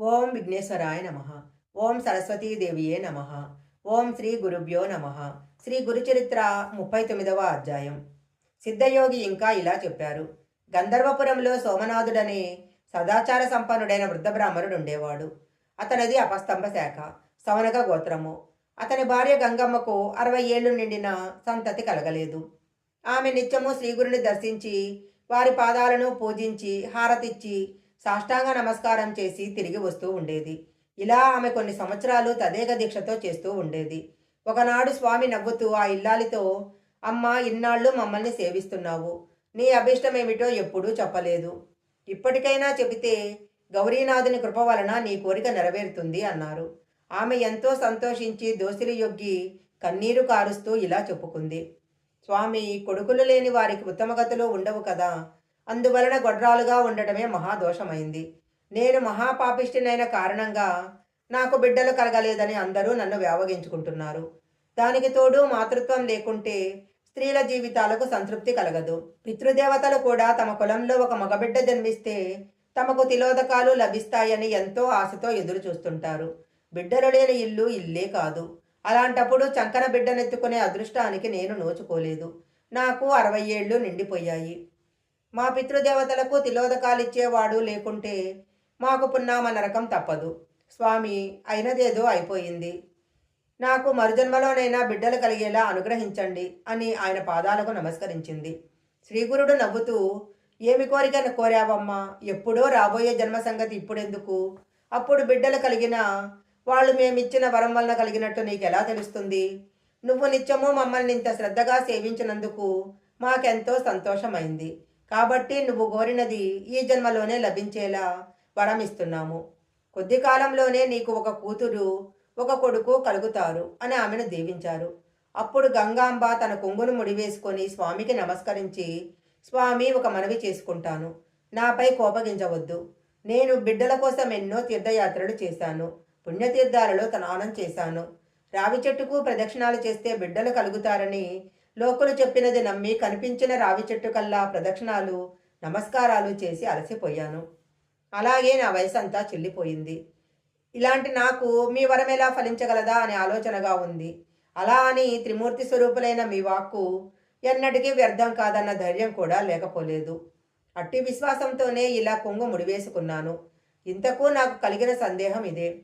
ఓం విఘ్నేశ్వరాయ నమ. ఓం సరస్వతీదేవియే నమ. ఓం శ్రీ గురుభ్యో నమ. శ్రీ గురుచరిత్ర ముప్పై తొమ్మిదవ అధ్యాయం. సిద్ధయోగి ఇంకా ఇలా చెప్పారు. గంధర్వపురంలో సోమనాథుడనే సదాచార సంపన్నుడైన వృద్ధబ్రాహ్మణుడు ఉండేవాడు. అతనిది అపస్తంభ శాఖ సవనక గోత్రము. అతని భార్య గంగమ్మకు అరవై ఏళ్ళు నిండిన సంతతి కలగలేదు. ఆమె నిత్యము శ్రీగురుని దర్శించి వారి పాదాలను పూజించి హారతిచ్చి సాష్టాంగ నమస్కారం చేసి తిరిగి వస్తూ ఉండేది. ఇలా ఆమె కొన్ని సంవత్సరాలు తదేక దీక్షతో చేస్తూ ఉండేది. ఒకనాడు స్వామి నవ్వుతూ ఆ ఇల్లాలితో అమ్మ ఇన్నాళ్ళు మమ్మల్ని సేవిస్తున్నావు. నీ అభిష్టమేమిటో ఎప్పుడూ చెప్పలేదు. ఇప్పటికైనా చెబితే గౌరీనాథుని కృప వలన నీ కోరిక నెరవేరుతుంది అన్నారు. ఆమె ఎంతో సంతోషించి దోసిలి యొగ్గి కన్నీరు కారుస్తూ ఇలా చెప్పుకుంది. స్వామి కొడుకులు లేని వారికి ఉత్తమగతులు ఉండవు కదా. అందువలన గొడ్రాలుగా ఉండటమే మహాదోషమైంది. నేను మహాపాపిష్టినైన కారణంగా నాకు బిడ్డలు కలగలేదని అందరూ నన్ను వేవగించుకుంటున్నారు దానికి తోడు మాతృత్వం లేకుంటే స్త్రీల జీవితాలకు సంతృప్తి కలగదు. పితృదేవతలు కూడా తమ కులంలో ఒక మగబిడ్డ జన్మిస్తే తమకు తిలోదకాలు లభిస్తాయని ఎంతో ఆశతో ఎదురు చూస్తుంటారు బిడ్డలు లేని ఇల్లు ఇల్లే కాదు. అలాంటప్పుడు చంకన బిడ్డనెత్తుకునే అదృష్టానికి నేను నోచుకోలేదు. నాకు అరవై ఏళ్ళు నిండిపోయాయి. మా పితృదేవతలకు తిలోదకాలిచ్చేవాడు లేకుంటే మాకు పున్నామ నరకం తప్పదు. స్వామి అయినదేదో అయిపోయింది. నాకు మరుజన్మలోనైనా బిడ్డలు కలిగేలా అనుగ్రహించండి అని ఆయన పాదాలకు నమస్కరించింది. శ్రీగురుడు నవ్వుతూ ఏమి కోరికను కోరావమ్మా? ఎప్పుడో రాబోయే జన్మ సంగతి ఇప్పుడెందుకు? అప్పుడు బిడ్డలు కలిగిన వాళ్ళు మేమిచ్చిన వరం వలన కలిగినట్టు నీకు ఎలా తెలుస్తుంది? నువ్వు నిత్యము మమ్మల్ని ఇంత శ్రద్ధగా సేవించినందుకు మాకెంతో సంతోషమైంది. కాబట్టి నువ్వు కోరినది ఈ జన్మలోనే లభించేలా వరమిస్తున్నాము. కొద్ది కాలంలోనే నీకు ఒక కూతురు ఒక కొడుకు కలుగుతారు అని ఆమెను దీవించారు. అప్పుడు గంగాంబ తన కొంగును ముడివేసుకొని స్వామికి నమస్కరించి స్వామి ఒక మనవి చేసుకుంటాను. నాపై కోపగించవద్దు. నేను బిడ్డల కోసం ఎన్నో తీర్థయాత్రలు చేశాను. పుణ్యతీర్థాలలో స్నానం చేశాను. రావి చెట్టుకు ప్రదక్షిణాలు చేస్తే బిడ్డలు కలుగుతారని లోకులు చెప్పినది నమ్మి కనిపించిన రావి చెట్టు కల్లా ప్రదక్షిణాలు నమస్కారాలు చేసి అలసిపోయాను. అలాగే నా వయసు అంతా చెల్లిపోయింది. ఇలాంటి నాకు మీ వరం ఎలా ఫలించగలదా అనే ఆలోచనగా ఉంది. అలా అని త్రిమూర్తి స్వరూపులైన మీ వాక్కు ఎన్నటికీ వ్యర్థం కాదన్న ధైర్యం కూడా లేకపోలేదు. అట్టి విశ్వాసంతోనే ఇలా కొంగు ముడివేసుకున్నాను. ఇంతకు నాకు కలిగిన సందేహం ఇదే.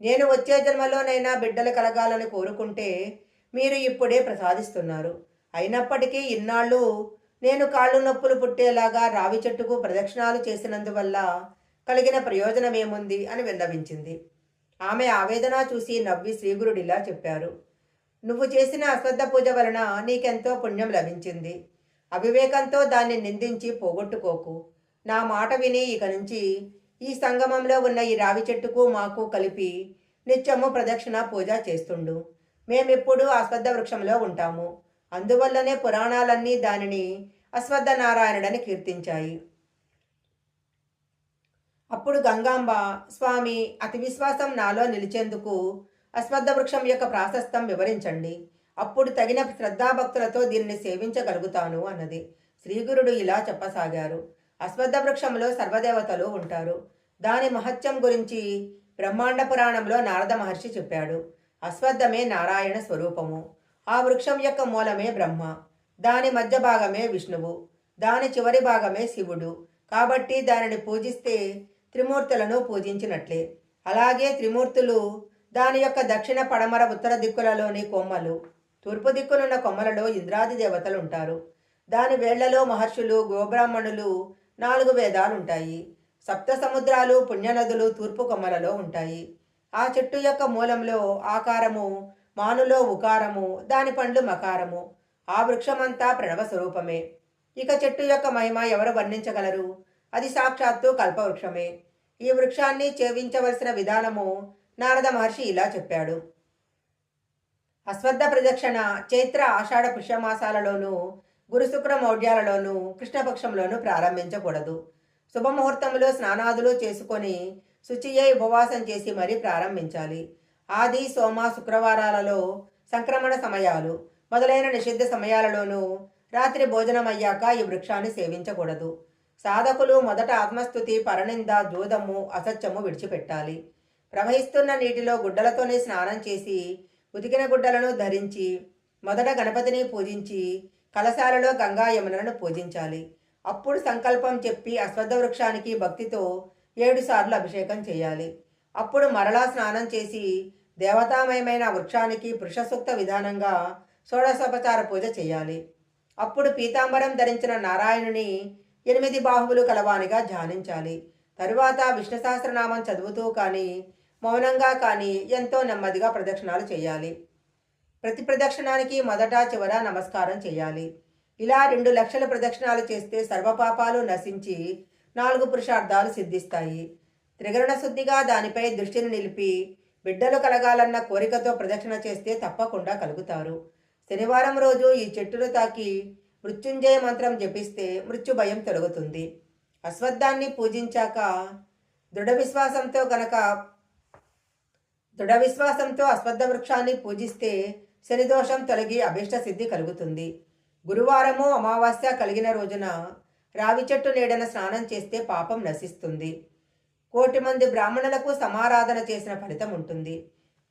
నేను వచ్చే జన్మలోనైనా బిడ్డలు కలగాలని కోరుకుంటే మీరు ఇప్పుడే ప్రసాదిస్తున్నారు. అయినప్పటికీ ఇన్నాళ్ళు నేను కాళ్ళు నొప్పులు పుట్టేలాగా రావి చెట్టుకు ప్రదక్షిణాలు చేసినందువల్ల కలిగిన ప్రయోజనం ఏముంది అని విన్నవించింది. ఆమె ఆవేదన చూసి నవ్వి శ్రీగురుడిలా చెప్పారు. నువ్వు చేసిన అశ్వద్ధ పూజ వలన నీకెంతో పుణ్యం లభించింది. అవివేకంతో దాన్ని నిందించి పోగొట్టుకోకు. నా మాట విని ఇక నుంచి ఈ సంగమంలో ఉన్న ఈ రావి చెట్టుకు మాకు కలిపి నిత్యము ప్రదక్షిణ పూజ చేస్తుండు. మేమిప్పుడు అశ్వద్ధ వృక్షంలో ఉంటాము. అందువల్లనే పురాణాలన్నీ దానిని అశ్వత్థనారాయణుడని కీర్తించాయి. అప్పుడు గంగాంబ స్వామి అతి విశ్వాసం నాలో నిలిచేందుకు అశ్వత్థ వృక్షం యొక్క ప్రాశస్తం వివరించండి. అప్పుడు తగిన శ్రద్ధాభక్తులతో దీనిని సేవించగలుగుతాను అన్నది. శ్రీగురుడు ఇలా చెప్పసాగారు. అశ్వత్థ వృక్షంలో సర్వదేవతలు ఉంటారు. దాని మహత్యం గురించి బ్రహ్మాండ పురాణంలో నారద మహర్షి చెప్పాడు. అశ్వత్థమే నారాయణ స్వరూపము. ఆ వృక్షం యొక్క మూలమే బ్రహ్మ దాని మధ్య భాగమే విష్ణువు దాని చివరి భాగమే శివుడు. కాబట్టి దానిని పూజిస్తే త్రిమూర్తులను పూజించినట్లే. అలాగే త్రిమూర్తులు దాని యొక్క దక్షిణ పడమర ఉత్తర దిక్కులలోని కొమ్మలు తూర్పు దిక్కునున్న కొమ్మలలో ఇంద్రాది దేవతలు ఉంటారు. దాని వేళ్ళలో మహర్షులు గోబ్రాహ్మణులు నాలుగు వేదాలు ఉంటాయి. సప్త సముద్రాలు పుణ్యనదులు తూర్పు కొమ్మలలో ఉంటాయి. ఆ చెట్టు యొక్క మూలంలో ఆకారము మానులో ఉకారము దాని పండ్లు మకారము. ఆ వృక్షమంతా ప్రణవ స్వరూపమే. ఇక చెట్టు యొక్క మహిమ ఎవరు వర్ణించగలరు? అది సాక్షాత్తు కల్పవృక్షమే. ఈ వృక్షాన్ని చేవించవలసిన విధానము నారద మహర్షి ఇలా చెప్పాడు. అశ్వద్ధ ప్రదక్షిణ చైత్ర ఆషాఢ పుష్యమాసాలలోనూ గురుశుక్ర మౌఢ్యాలలోనూ కృష్ణపక్షంలోనూ ప్రారంభించకూడదు. శుభముహూర్తంలో స్నానాదులు చేసుకొని శుచియే ఉపవాసం చేసి మరీ ప్రారంభించాలి. ఆది సోమ శుక్రవారాలలో సంక్రమణ సమయాలు. మొదలైన నిషిద్ధ సమయాలలోనూ రాత్రి భోజనం అయ్యాక ఈ వృక్షాన్ని సేవించకూడదు. సాధకులు మొదట ఆత్మస్థుతి పరనింద జూదము అసత్యము విడిచిపెట్టాలి. ప్రవహిస్తున్న నీటిలో గుడ్డలతోనే స్నానం చేసి ఉతికిన గుడ్డలను ధరించి మొదట గణపతిని పూజించి కలశాలలో గంగా యమునలను పూజించాలి. అప్పుడు సంకల్పం చెప్పి అశ్వద్ధ వృక్షానికి భక్తితో ఏడు సార్లు అభిషేకం చేయాలి. అప్పుడు మరలా స్నానం చేసి దేవతామయమైన వృక్షానికి పురుషసూక్త విధానంగా షోడశోపచార పూజ చేయాలి. అప్పుడు పీతాంబరం ధరించిన నారాయణుని ఎనిమిది బాహువులు కలవానిగా ధ్యానించాలి. తరువాత విష్ణు సహస్రనామం చదువుతూ కానీ మౌనంగా కానీ ఎంతో నెమ్మదిగా ప్రదక్షిణాలు చేయాలి. ప్రతి ప్రదక్షిణానికి మొదట చివర నమస్కారం చేయాలి. ఇలా రెండు లక్షల ప్రదక్షిణాలు చేస్తే సర్వపాపాలు నశించి నాలుగు పురుషార్థాలు సిద్ధిస్తాయి. త్రిగరణ శుద్ధిగా దానిపై దృష్టిని నిలిపి బిడ్డలు కలగాలన్న కోరికతో ప్రదక్షిణ చేస్తే తప్పకుండా కలుగుతారు. శనివారం రోజు ఈ చెట్టును తాకి మృత్యుంజయ మంత్రం జపిస్తే మృత్యు భయం తొలగుతుంది. అశ్వత్థాన్ని పూజించాక దృఢ విశ్వాసంతో గనక దృఢ విశ్వాసంతో అశ్వత్థ వృక్షాన్ని పూజిస్తే శనిదోషం తొలగి అభిష్ట సిద్ధి కలుగుతుంది. గురువారము అమావాస్య కలిగిన రోజున రావి చెట్టు నీడన స్నానం చేస్తే పాపం నశిస్తుంది. కోటి మంది బ్రాహ్మణులకు సమారాధన చేసిన ఫలితం ఉంటుంది.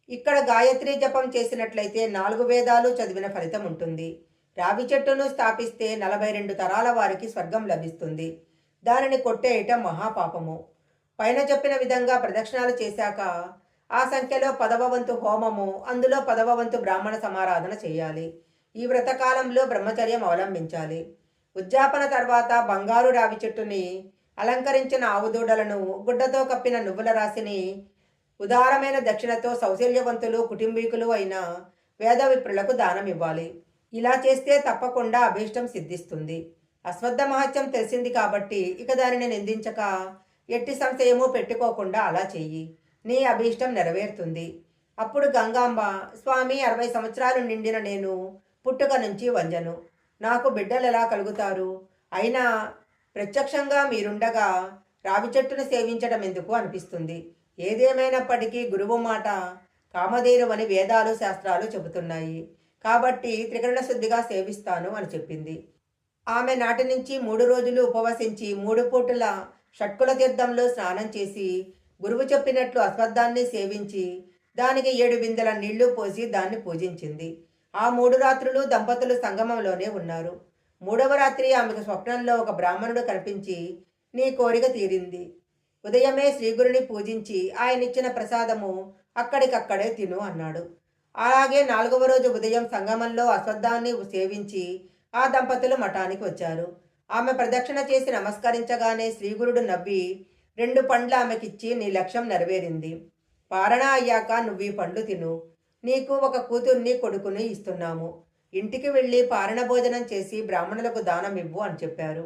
ఇక్కడ గాయత్రి జపం చేసినట్లయితే నాలుగు వేదాలు చదివిన ఫలితం ఉంటుంది. రావి చెట్టును స్థాపిస్తే నలభై రెండు తరాల వారికి స్వర్గం లభిస్తుంది. దానిని కొట్టేయటం మహాపాపము. పైన చెప్పిన విధంగా ప్రదక్షిణాలు చేశాక ఆ సంఖ్యలో పదవ వంతు హోమము అందులో పదవ వంతు బ్రాహ్మణ సమారాధన చేయాలి. ఈ వ్రతకాలంలో బ్రహ్మచర్యం అవలంబించాలి. ఉద్యాపన తర్వాత బంగారు రావి చెట్టుని అలంకరించిన ఆవుదూడలను గుడ్డతో కప్పిన నువ్వుల రాశిని ఉదారమైన దక్షిణతో సౌశల్యవంతులు కుటుంబీకులు అయిన వేద విప్రులకు దానం ఇవ్వాలి. ఇలా చేస్తే తప్పకుండా అభీష్టం సిద్ధిస్తుంది. అశ్వద్ధ మహత్యం తెలిసింది కాబట్టి ఇక దానిని నిందించక ఎట్టి సంశయము పెట్టుకోకుండా అలా చెయ్యి. నీ అభీష్టం నెరవేరుతుంది. అప్పుడు గంగాంబ స్వామి అరవై సంవత్సరాలు నిండిన నేను పుట్టుక నుంచి వంజను. నాకు బిడ్డలు ఎలా కలుగుతారు? అయినా ప్రత్యక్షంగా మీరుండగా రావి చెట్టును సేవించడం ఎందుకు అనిపిస్తుంది. ఏదేమైనప్పటికీ గురువు మాట కామధేనువని వేదాలు శాస్త్రాలు చెబుతున్నాయి. కాబట్టి త్రికరణ శుద్ధిగా సేవిస్తాను అని చెప్పింది. ఆమె నాటి నుంచి మూడు రోజులు ఉపవసించి మూడు పూటల షట్కుల తీర్థంలో స్నానం చేసి గురువు చెప్పినట్లు అశ్వత్థాన్ని సేవించి దానికి ఏడు బిందెల నీళ్ళు పోసి దాన్ని పూజించింది. ఆ మూడు రాత్రులు దంపతులు సంగమంలోనే ఉన్నారు. మూడవ రాత్రి ఆమెకు స్వప్నంలో ఒక బ్రాహ్మణుడు కనిపించి నీ కోరిక తీరింది. ఉదయమే శ్రీగురుని పూజించి ఆయన ఇచ్చిన ప్రసాదము అక్కడికక్కడే తిను అన్నాడు. అలాగే నాలుగవ రోజు ఉదయం సంగమంలో అశ్వత్థాన్ని సేవించి ఆ దంపతులు మఠానికి వచ్చారు. ఆమె ప్రదక్షిణ చేసి నమస్కరించగానే శ్రీగురుడు నవ్వి రెండు పండ్లు ఆమెకిచ్చి నీ లక్ష్యం నెరవేరింది. పారణ అయ్యాక నువ్వు ఈ పండ్లు తిను. నీకు ఒక కూతుర్ని కొడుకుని ఇస్తున్నాము. ఇంటికి వెళ్ళి పారణభోజనం చేసి బ్రాహ్మణులకు దానం ఇవ్వు అని చెప్పారు.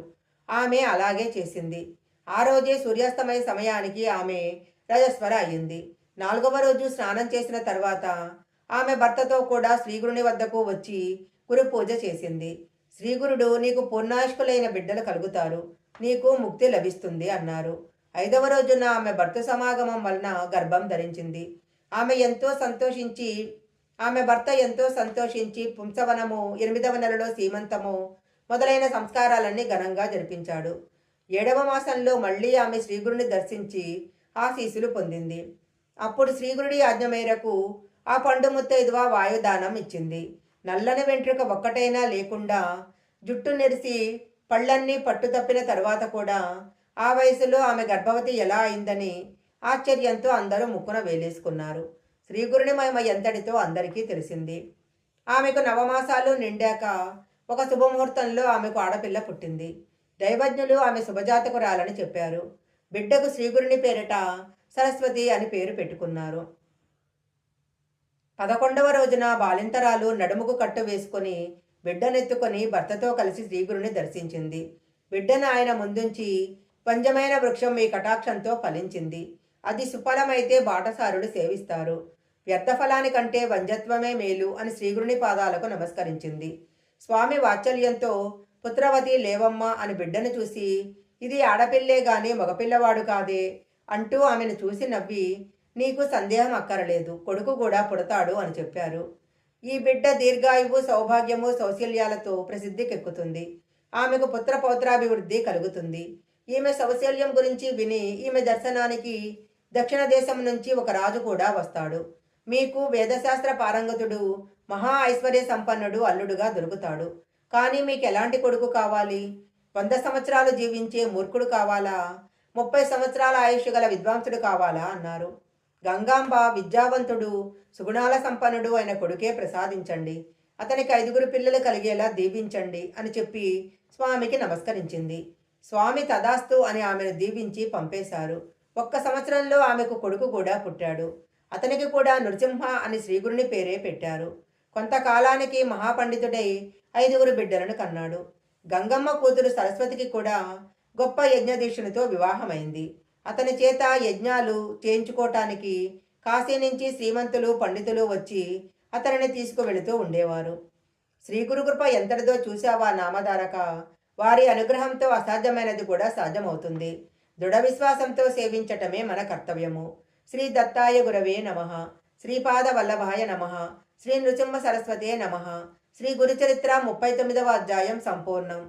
ఆమె అలాగే చేసింది. ఆ రోజే సూర్యాస్తమయ సమయానికి ఆమె రజస్వర అయ్యింది. నాలుగవ రోజు స్నానం చేసిన తర్వాత ఆమె భర్తతో కూడా శ్రీగురుని వద్దకు వచ్చి గురు పూజ చేసింది. శ్రీగురుడు నీకు పూర్ణాయుష్కులైన బిడ్డలు కలుగుతారు. నీకు ముక్తి లభిస్తుంది అన్నారు. ఐదవ రోజున ఆమె భర్త సమాగమం వలన గర్భం ధరించింది. ఆమె ఎంతో సంతోషించి ఆమె భర్త ఎంతో సంతోషించి పుంసవనము ఎనిమిదవ నెలలో సీమంతము మొదలైన సంస్కారాలన్నీ ఘనంగా జరిపించాడు. ఏడవ మాసంలో మళ్ళీ ఆమె శ్రీగురుని దర్శించి ఆశీసులు పొందింది. అప్పుడు శ్రీగురుడి ఆజ్ఞ మేరకు ఆ పండు ముత్తైదువ వాయుదానం ఇచ్చింది. నల్లని వెంట్రుక ఒక్కటైనా లేకుండా జుట్టు నెరిసి పళ్ళన్నీ పట్టు తప్పిన తర్వాత కూడా ఆ వయసులో ఆమె గర్భవతి ఎలా అయిందని ఆశ్చర్యంతో అందరూ ముక్కున వేలేసుకున్నారు. శ్రీగురుని మహిమ ఎంతటితో అందరికీ తెలిసింది. ఆమెకు నవమాసాలు నిండాక ఒక శుభముహూర్తంలో ఆమెకు ఆడపిల్ల పుట్టింది. దైవజ్ఞులు ఆమె శుభజాతకురాలని చెప్పారు. బిడ్డకు శ్రీగురుని పేరిట సరస్వతి అని పేరు పెట్టుకున్నారు. పదకొండవ రోజున బాలింతరాలు నడుముకు కట్టు వేసుకొని బిడ్డనెత్తుకొని భర్తతో కలిసి శ్రీగురుని దర్శించింది. బిడ్డను ఆయన ముందుంచి పంజమైన వృక్షం మీ కటాక్షంతో ఫలించింది. అది సుఫలమైతే బాటసారుడు సేవిస్తారు. వ్యర్థఫలానికంటే వంజత్వమే మేలు అని శ్రీగురుని పాదాలకు నమస్కరించింది. స్వామి వాత్సల్యంతో పుత్రవతి లేవమ్మ అని బిడ్డను చూసి ఇది ఆడపిల్లే గాని మగపిల్లవాడు కాదే అంటూ ఆమెను చూసి నవ్వి నీకు సందేహం అక్కరలేదు కొడుకు కూడా పుడతాడు అని చెప్పారు. ఈ బిడ్డ దీర్ఘాయువు సౌభాగ్యము సౌశల్యాలతో ప్రసిద్ధికెక్కుతుంది. ఆమెకు పుత్ర పౌత్రాభివృద్ధి కలుగుతుంది. ఈమె సౌశల్యం గురించి విని ఈమె దర్శనానికి దక్షిణ దేశం నుంచి ఒక రాజు కూడా వస్తాడు. మీకు వేదశాస్త్ర పారంగతుడు మహా ఐశ్వర్య సంపన్నుడు అల్లుడుగా దొరుకుతాడు. కానీ మీకు ఎలాంటి కొడుకు కావాలి? వంద సంవత్సరాలు జీవించే మూర్ఖుడు కావాలా? ముప్పై సంవత్సరాల ఆయుష్ గల విద్వాంసుడు కావాలా? అన్నారు. గంగాంబ విద్యావంతుడు సుగుణాల సంపన్నుడు అయిన కొడుకే ప్రసాదించండి. అతనికి ఐదుగురు పిల్లలు కలిగేలా దీవించండి అని చెప్పి స్వామికి నమస్కరించింది. స్వామి తదాస్తు అని ఆమెను దీవించి పంపేశారు. ఒక్క సంవత్సరంలో ఆమెకు కొడుకు కూడా పుట్టాడు. అతనికి కూడా నృసింహ అని శ్రీగురుని పేరే పెట్టారు. కొంతకాలానికి మహాపండితుడై ఐదుగురు బిడ్డలను కన్నాడు. గంగమ్మ కూతురు సరస్వతికి కూడా గొప్ప యజ్ఞదీక్షునితో వివాహమైంది. అతని చేత యజ్ఞాలు చేయించుకోవటానికి కాశీ నుంచి శ్రీమంతులు పండితులు వచ్చి అతనిని తీసుకువెళుతూ ఉండేవారు. శ్రీ గురుకృప ఎంతటిదో చూశావా నామధారక వారి అనుగ్రహంతో అసాధ్యమైనది కూడా సాధ్యమవుతుంది. దృఢ విశ్వాసంతో సేవించటమే మన కర్తవ్యము. శ్రీ దత్తాయ గురవే నమ. శ్రీపాదవల్లభాయ నమ. శ్రీ నృసింహ సరస్వతే నమ. శ్రీ గురుచరిత్ర ముప్పై తొమ్మిదవ అధ్యాయం సంపూర్ణం.